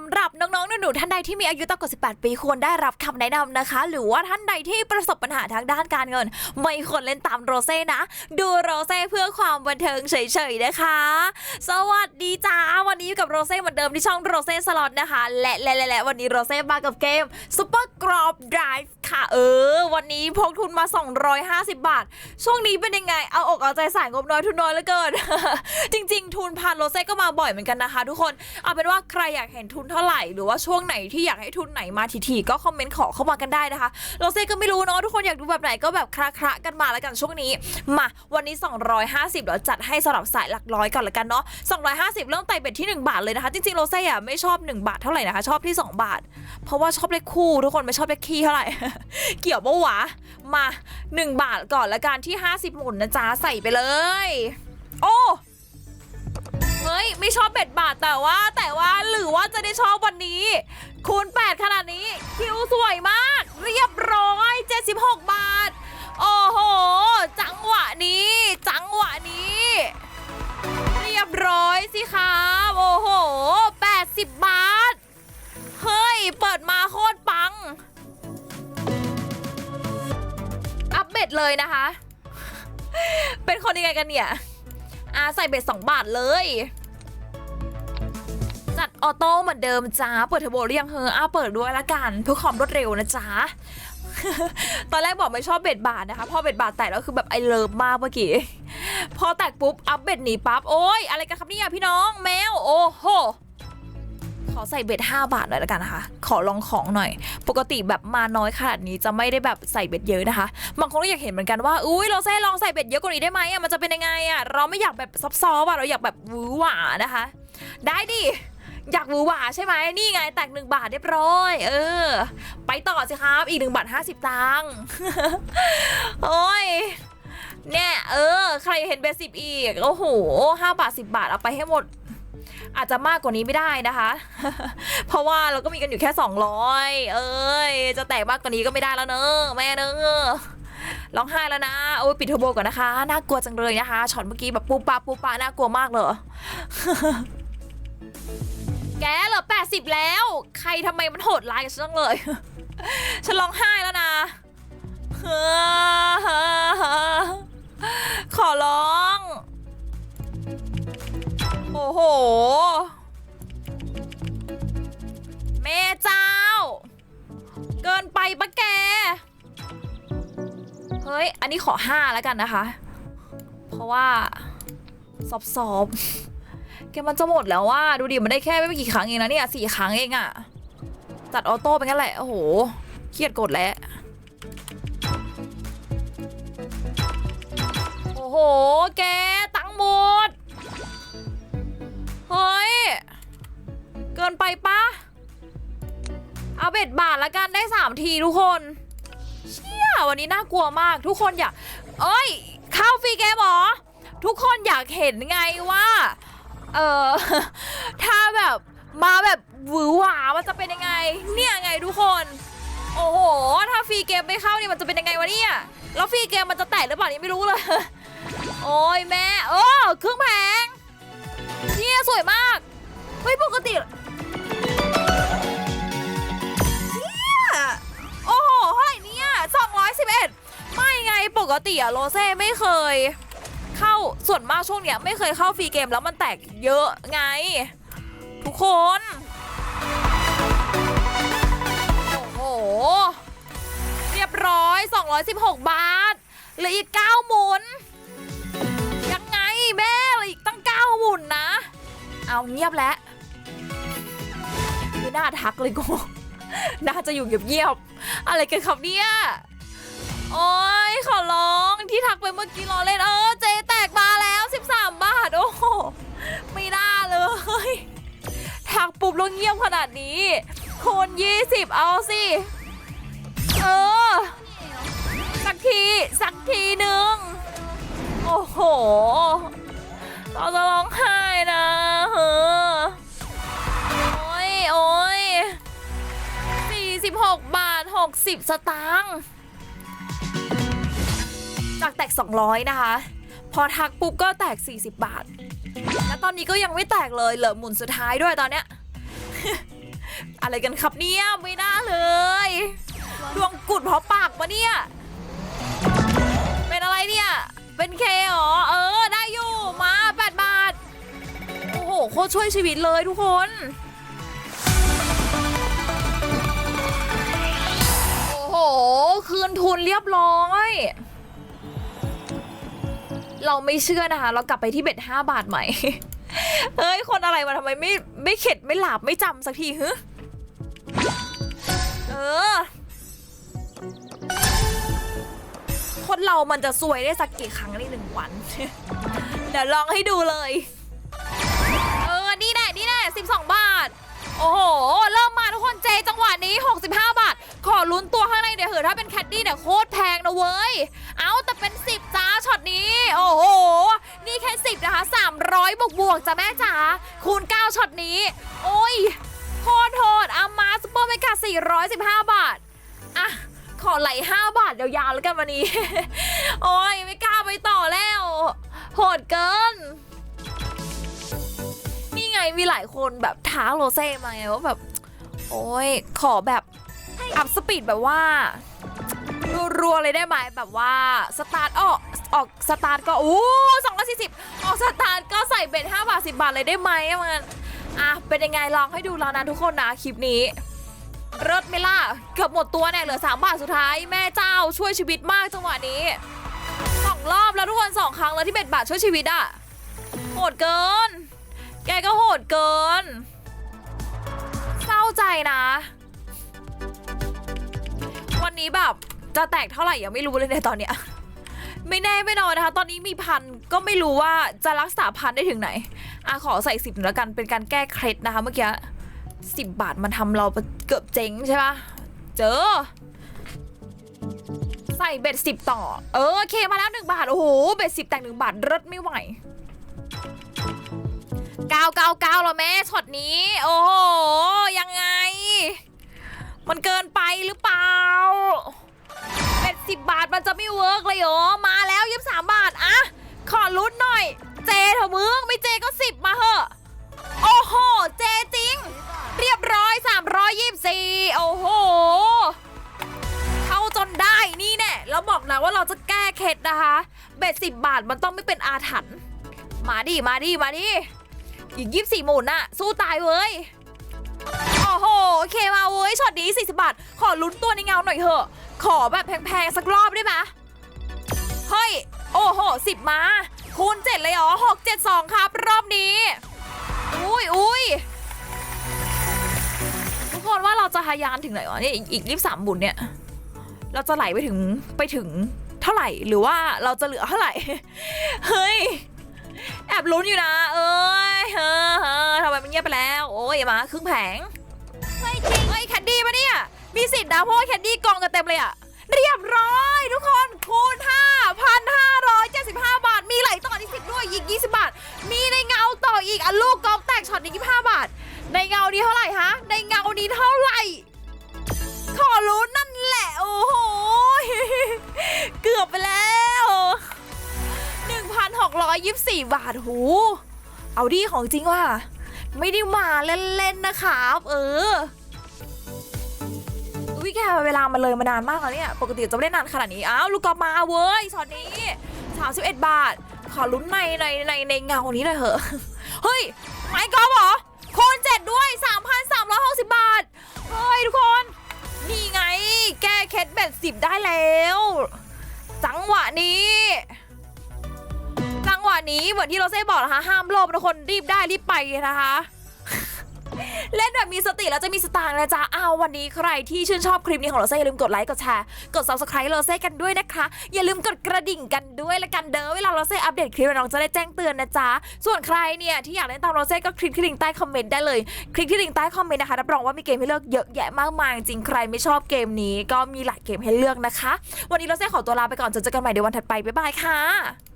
ำหรับน้องๆหนูๆท่านใดที่มีอายุต่ำกว่า 18 ปีควรได้รับคำแนะนำนะคะ หรือว่าท่านใดที่ประสบปัญหาทางด้านการเงิน ไม่ควรเล่นตามโรเซ่นะ ดูโรเซ่เพื่อความบันเทิงเฉยๆนะคะ สวัสดีจ้าวันนี้อยู่กับโรเซ่เหมือนเดิมที่ช่องโรเซ่สล็อตนะคะ และและและและวันนี้โรเซ่มากับเกมซุปเปอร์กรอบไดรฟ์ค่ะ เออ วันนี้พกทุนมา 250 บาท ช่วงนี้เป็นยังไง เอาอกเอาใจใส่งบน้อยทุนน้อยเหลือเกิน จริง ๆ ทุนพันโรเซ่ก็มาบ่อยเหมือนกันนะคะ ทุกคน เอาเป็นว่าใครอยากเห็นทุนเท่าไหร่ หรือว่าช่วงไหนที่อยากให้ทุนไหนมาถี่ๆก็คอมเมนต์ขอเข้ามากันได้นะคะโรเซ่ก็ไม่รู้เนาะทุกคนอยากดูแบบไหนก็แบบคละๆกันมาแล้วกันช่วงนี้ มาวันนี้ 250เดี๋ยวจัดให้สำหรับสายหลักร้อยก่อนละกันเนาะ250 เริ่มไต่เบ็ดที่ 1 บาทเลยนะคะ จริงๆโรเซ่อะไม่ชอบ 1 บาทเท่าไหร่นะคะชอบที่ 2 บาท เพราะว่าชอบเลขคู่ ทุกคนไม่ชอบเลขคี่เท่าไหร่เกี่ยวปะวะ มา 1 บาทก่อนละกันที่ 50 หมุนนะจ๊ะ ใส่ไปเลย โอ้เฮ้ย ไม่ชอบเบ็ดบาทแต่ว่าแต่ว่าหรือว่าจะได้ชอบวันนี้ คูณ 8 ขนาดนี้ คิวสวยมาก เรียบร้อย 76 บาท โอ้โห จังหวะนี้ จังหวะนี้ เรียบร้อย เลยนะคะ เป็นคนยังไงกันเนี่ยอาใส่เบ็ดสองบาทเลย จัดออโต้เหมือนเดิมจ้า เปิดเทอร์โบหรือยังเฮออาเปิดด้วยละกัน เพื่อความรวดเร็วนะจ๊ะตอนแรกบอกไม่ชอบเบ็ดบาทนะคะ พอเบ็ดบาทแตกแล้วคือแบบไอเลิฟมากเมื่อกี้ พอแตกปุ๊บ อัพเบ็ดหนีปั๊บ โอ้ย อะไรกันครับเนี่ยพี่น้องแมว โอ้โห ขอใส่เบ็ด5บาทหน่อยละกันนะคะ ขอลองของหน่อย ปกติแบบมาน้อยขนาดนี้จะไม่ได้แบบใส่เบ็ดเยอะนะคะ บางคนก็อยากเห็นเหมือนกันว่า อุ้ยเราเซ่ลองใส่เบ็ดเยอะกว่านี้ได้ไหมอะ มันจะเป็นยังไงอะ เราไม่อยากแบบซอฟต์ๆอะ เราอยากแบบวือหวานะคะ ได้ดิอยากหวือหวาใช่ไหมนี่ไงแตกหนึ่งบาทเรียบร้อย เออ ไปต่อสิครับอีกหนึ่งบาทห้าสิบตังค์โอ้ยเนี่ยเออ ใครเห็นเบสิบอีก โอ้โหห้าบาทสิบาทเอาไปให้หมด อาจจะมากกว่านี้ไม่ได้นะคะ เพราะว่าเราก็มีกันอยู่แค่ 200 เอ้ย จะแตกมากกว่านี้ก็ไม่ได้แล้วเนอะแม่เนอะร้องไห้แล้วนะ โอ้ยปิดเทอร์โบก่อนนะคะ น่ากลัวจังเลยนะคะ ช็อตเมื่อกี้แบบปูปาปูปาน่ากลัวมากเลย แกเหลือ80 แล้ว ใครทำไมมันโหดร้ายกับฉันจังเลย ฉันร้องไห้แล้วนะ โอ้โหแม่เจ้า เกินไปปะแก เฮ้ย อันนี้ขอห้าแล้วกันนะคะ เพราะว่าซอบซอบๆแกมันจะหมดแล้วว่าดูดิมันได้แค่ไม่กี่ครั้งเองนะเนี่ยสี่ครั้งเองอะจัดออโต้ไปงั้นแหละ โอ้โหเครียดกดแล้ว โอ้โห แก ตังหมด เฮ้ย เกินไปปะเอาเบ็ดบาทละกันได้สามทีทุกคน เชี่ยวันนี้น่ากลัวมากทุกคนอยาก เอ้ย เข้าฟรีเกมหรอ ทุกคนอยากเห็นไงว่า เออถ้าแบบมาแบบหวือหวามันจะเป็นยังไง เนี่ยไงทุกคน โอ้โห ถ้าฟรีเกมไม่เข้านี่มันจะเป็นยังไงวะเนี่ย แล้วฟรีเกมมันจะแตกหรือเปล่านี่ไม่รู้เลย โอ้ยแม่โอ้เครื่องแพง เนี่ยสวยมาก เฮ้ยปกติเนี่ยโอ้โหเท่าไหร่เนี่ย211 ไม่ไงปกติอะโรเซ่ไม่เคย เข้าส่วนมากช่วงเนี้ยไม่เคยเข้าฟรีเกมแล้วมันแตกเยอะไง ทุกคน โอ้โห เรียบร้อย 216 บาทเหลืออีก 9 หมุน ยังไงแม่เหลืออีกตั้ง 9 หมุนนะ เอาเงียบแล้วไม่น่าทักเลยกูน่าจะอยู่เงียบๆอะไรกันครับเนี่ยโอ้ยขอร้องที่ทักไปเมื่อกี้รอเล่นเออเจแตกมาแล้ว 13 บาท โอ้โหไม่น่าเลยทักปุ๊บแล้วเงียบขนาดนี้คูณ20 เอาสิ เออ สักที สักทีหนึ่งโอ้โหเราจะร้องไห้นะ 46 บาท 60 สตางค์จากแตก 200 นะคะ พอทักปุ๊บก็แตก 40 บาท แล้วตอนนี้ก็ยังไม่แตกเลย เหลือหมุนสุดท้ายด้วยตอนเนี้ย อะไรกันครับเนี่ยไม่น่าเลย ดวงกุดเพราะปากปะเนี่ย เป็นอะไรเนี่ย เป็นเคเหรอ เออ ได้อยู่ มา 8 บาท โอ้โห โคตรช่วยชีวิตเลยทุกคน คืนทุนเรียบร้อย เราไม่เชื่อนะคะ เรากลับไปที่เบ็ด5บาทใหม่เอ้ย คนอะไรมาทำไมไม่ไม่เข็ดไม่หลาบไม่จำสักทีฮึเออ คนเรามันจะซวยได้สักกี่ครั้งในหนึ่งวัน เดี๋ยวลองให้ดูเลย เออ นี่แน่นี่แน่12บสองบาท โอ้โหเริ่ นะคะ300บวกบวกจ้ะแม่จ๋าคูณ 9ช็อตนี้ โอ้ยโคตรโหดอามาซุปเปอร์เมกา415 บาท อะ ขอไหล 5 บาทยาวๆแล้วกันวันนี้ โอ้ยไม่กล้าไปต่อแล้ว โหดเกิน นี่ไงมีหลายคนแบบท้าโรเซ่มาไงว่าแบบ โอ้ยขอแบบอัพสปีดแบบว่ารัวๆเลยได้ไหมแบบว่าสาร์ทออกออกสตาร์ทก็อู้สองร้อยสี่สิบออกสตาร์ทก็ใส่เบ็ดห้าบาทสิบาทเลยได้ไหมอะมันอะเป็นยังไงลองให้ดูแล้วนะทุกคนนะคลิปนี้เลิศไหมล่ะเกือบหมดตัวเนี่ยเหลือสามบาทสุดท้ายแม่เจ้าช่วยชีวิตมากจังหวะนี้สองรอบแล้วทุกคนสองครั้งแล้วที่เบ็ดบาทช่วยชีวิตอะโหดเกิน แกก็โหดเกินเศร้าใจนะ วันนี้แบบจะแตกเท่าไหร่ยังไม่รู้เลยในตอนเนี้ย ไม่แน่ไม่นอนนะคะ ตอนนี้มีพันก็ไม่รู้ว่าจะรักษาพันได้ถึงไหนอะขอใส่สิบแล้วกันเป็นการแก้เคล็ดนะคะเมื่อกี้สิบบาทมันทำเราเกือบเจ๊งใช่ปะเจอ ใส่เบ็ดสิบต่อ เออโอเคมาแล้วหนึ่งบาท โอ้โห เบ็ดสิบแต่งหนึ่งบาทรถไม่ไหวเก้าเก้าเก้าแล้วแม่ช็อตนี้ โอ้โห ยังไง มันเกินไปหรือเปล่า เป็ดสิบบาทมันจะไม่เวิร์กเลยเหรอ มาแล้วยี่สามบาทอะขอลุ้นหน่อย เจเถอะมึง ไม่เจก็สิบมาเหอะ โอ้โห เจจริง เรียบร้อย 324 โอ้โห เข้าจนได้นี่แน่แล้วบอกนะว่าเราจะแก้เคล็ดนะคะ เบ็ดสิบบาทมันต้องไม่เป็นอาถรรพ์มาดิมาดิมาดิอีกยี่สี่หมุนอะสู้ตายเว้ย โอ้โหโอเคมาเว้ยช็อตนี้ 40 บาท ขอลุ้นตัวในเงาหน่อยเถอะ ขอแบบแพงๆ สักรอบได้ไหมเฮ้ย โอ้โห10มา คูณ7เลยเหรอ6 7 2ครับ รอบนี้ อุ้ยอุ้ยทุกคนว่าเราจะทะยานถึงไหนวะนี่อีกอีกยี่สามบุญเนี่ย เราจะไหลไปถึงไปถึงเท่าไหร่หรือว่าเราจะเหลือเท่าไหร่ เฮ้ย แอบลุ้นอยู่นะ เอ้ยเฮ้อเฮ้อทำไมมันเงียบไปแล้ว โอ้ยมาครึ่งแผง ไม่จริงเฮ้ยแคดดี้ปะเนี่ย มีสิทธิ์นะเพราะว่าแคดดี้กองกันเต็มเลยอะเรียบร้อย ทุกคนคูณ 5,575 บาท มีไหลต่อที่10ด้วยอีก 20 บาท มีในเงาต่ออีกอะลูกกอล์ฟแตกช็อตนี้25บาท ในเงานี้เท่าไหร่ฮะ ในเงานี้เท่าไหร่ ขอรู้นั่นแหละ โอ้โห เกือบไปแล้ว1,624 บาทหู เอาดีของจริงว่ะ ไม่ได้มาเล่นๆนะครับ เอออุ้ยแกเวลามันเลยมานานมากแล้วเนี่ย ปกติจะไม่ได้นานขนาดนี้ อ้าวลูกกอล์ฟมาเว้ยช็อตนี้ 31 บาท ขอลุ้นในในในในเงานี้หน่อยเถอะ เฮ้ยไม้กอล์ฟเหรอคนเจ็ดด้วย 3,360 บาท เฮ้ยทุกคน นี่ไง แก้เคล็ดเบ็ดสิบได้แล้ว จังหวะนี้ะนี้เหมือนที่โรเซ่บอกนะคะห้ามโลภทุกคนรีบได้รีบไปนะคะ เล่นแบบมีสติแล้วจะมีสตางค์นะจ๊ะอ้าวันนี้ใครที่ชื่นชอบคลิปนี้ของโรเซ่อย่าลืมกดไลค์กดแชร์กด subscribe โรเซ่กันด้วยนะคะ อย่าลืมกดกระดิ่งกันด้วยละกันเด้อเวลาโรเซ่อัปเดตคลิปน้องจะได้แจ้งเตือนนะจ๊ะส่วนใครเนี่ยที่อยากเล่นตามโรเซ่ก็คลิกที่ลิงก์ใต้คอมเมนต์ได้เลย คลิกที่ลิงก์ใต้คอมเมนต์นะคะรับรองว่ามีเกมให้เลือกเยอะแยะมากมายจริงใครไม่ชอบเกมนี้ก็มีหลายเกมให้เลือกนะคะ วันนี้โรเซ่ขอตัวลาไปก่อนเจอกันใหม่ในวันถัดไปบ๊ายบายค่ะ